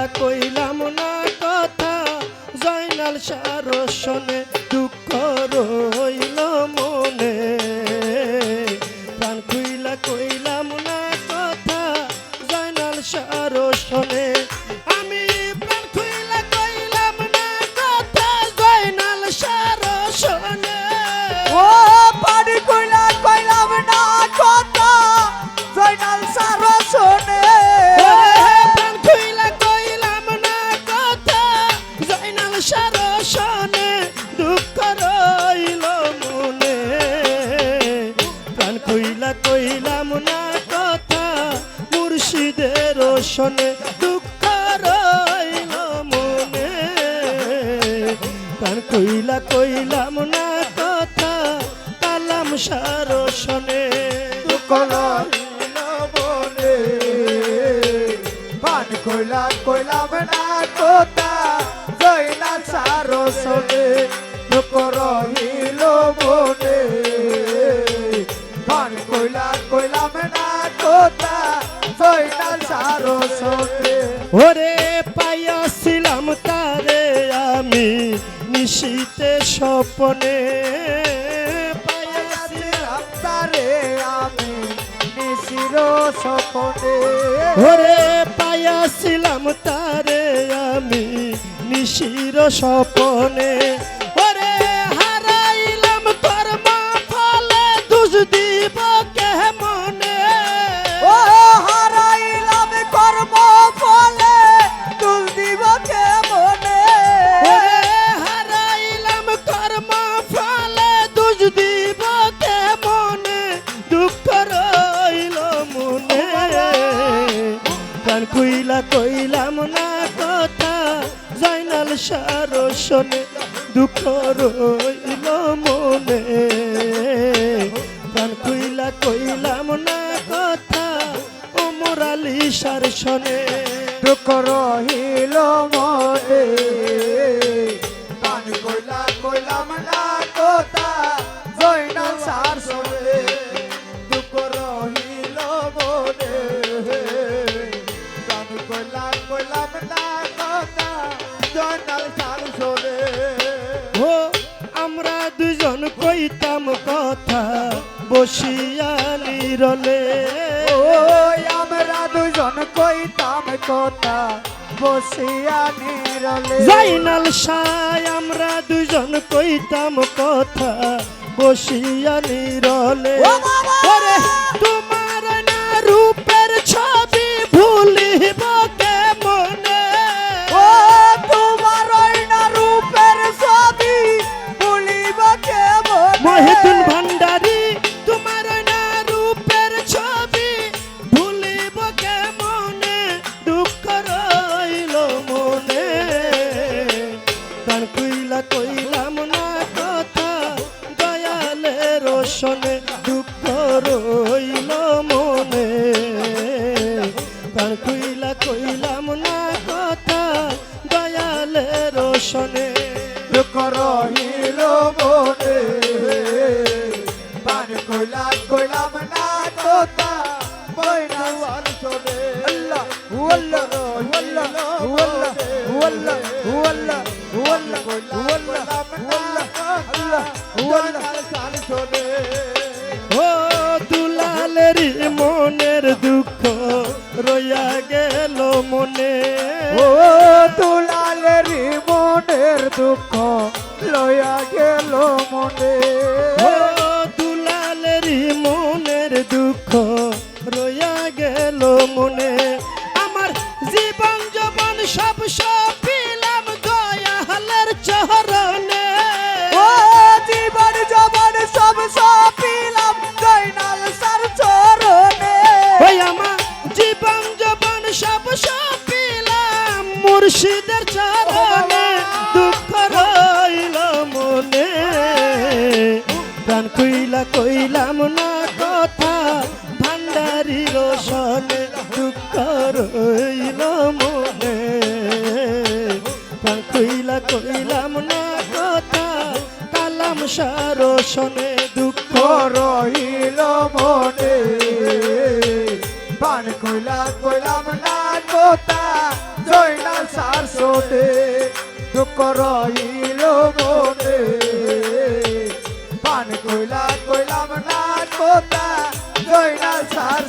কইলা কইলাম না কথা জয়নাল সারসনে শনে দুঃখ রইল মনে। প্রাণ কইলা কইলাম না কথা কালাম সারসনে। কলাইল বনে পানি কইলা কইলাম না সারা শোনে ওরে পাইয়াছিলাম তারে আমি নিশীতে স্বপনে। পাইয়াছিলাম তারে আমি নিশির সপনে ওরে পাইয়াছিলাম তারে আমি নিশির স্বপনে। কইলাম না কথা, জয়নাল সারসনে দুঃখ রইল মনে। প্রাণ কইলা কইলাম না কথা, ও মোরালি সারসনে দুঃখ রহিল মনে। ও আমরা দুজন কইতাম কথা বসিয়া নিরলে ওই আমরা দুজন কইতাম কথা বসিয়া নিরলে জাইনাল সাই আমরা দুজন কইতাম কথা বসিয়া নিরলে ও ওরে তোমার রোশনে দুঃখ রইল মনে তার কইলা কইলাম না কথা দয়ালে রোশনে দুঃখ রহিল মনে পান কইলা কইলাম না কথা বইনা চলে আল্লাহ ওয়াল্লাহ ওয়াল্লাহ ওয়াল্লাহ ওয়াল্লাহ ওয়াল্লাহ ওয়াল্লাহ ওয়াল্লাহ ওয়াল্লাহ আল্লাহ ওয়াল্লাহ সাল চলে ও দুলালের মনের দুঃখ রইয়া গেল মনে। ও তুলালের মনের দুঃখ লয়া গেল মনে। ও দুলালের মনের দুঃখ রইয়া গেল মনে। কইলা কইলাম না কথা ভান্ডারি রোশনে দুঃখ রইল মনে। কইলা কইলাম না কথা, কালাম সারসনে দুঃখ রহিল মনে। পান কইলা কইলাম না কথা জয়নাল সার সোটে দুঃখ রইল মনে। কইলা কইলাম না কোথা জয়নাল সার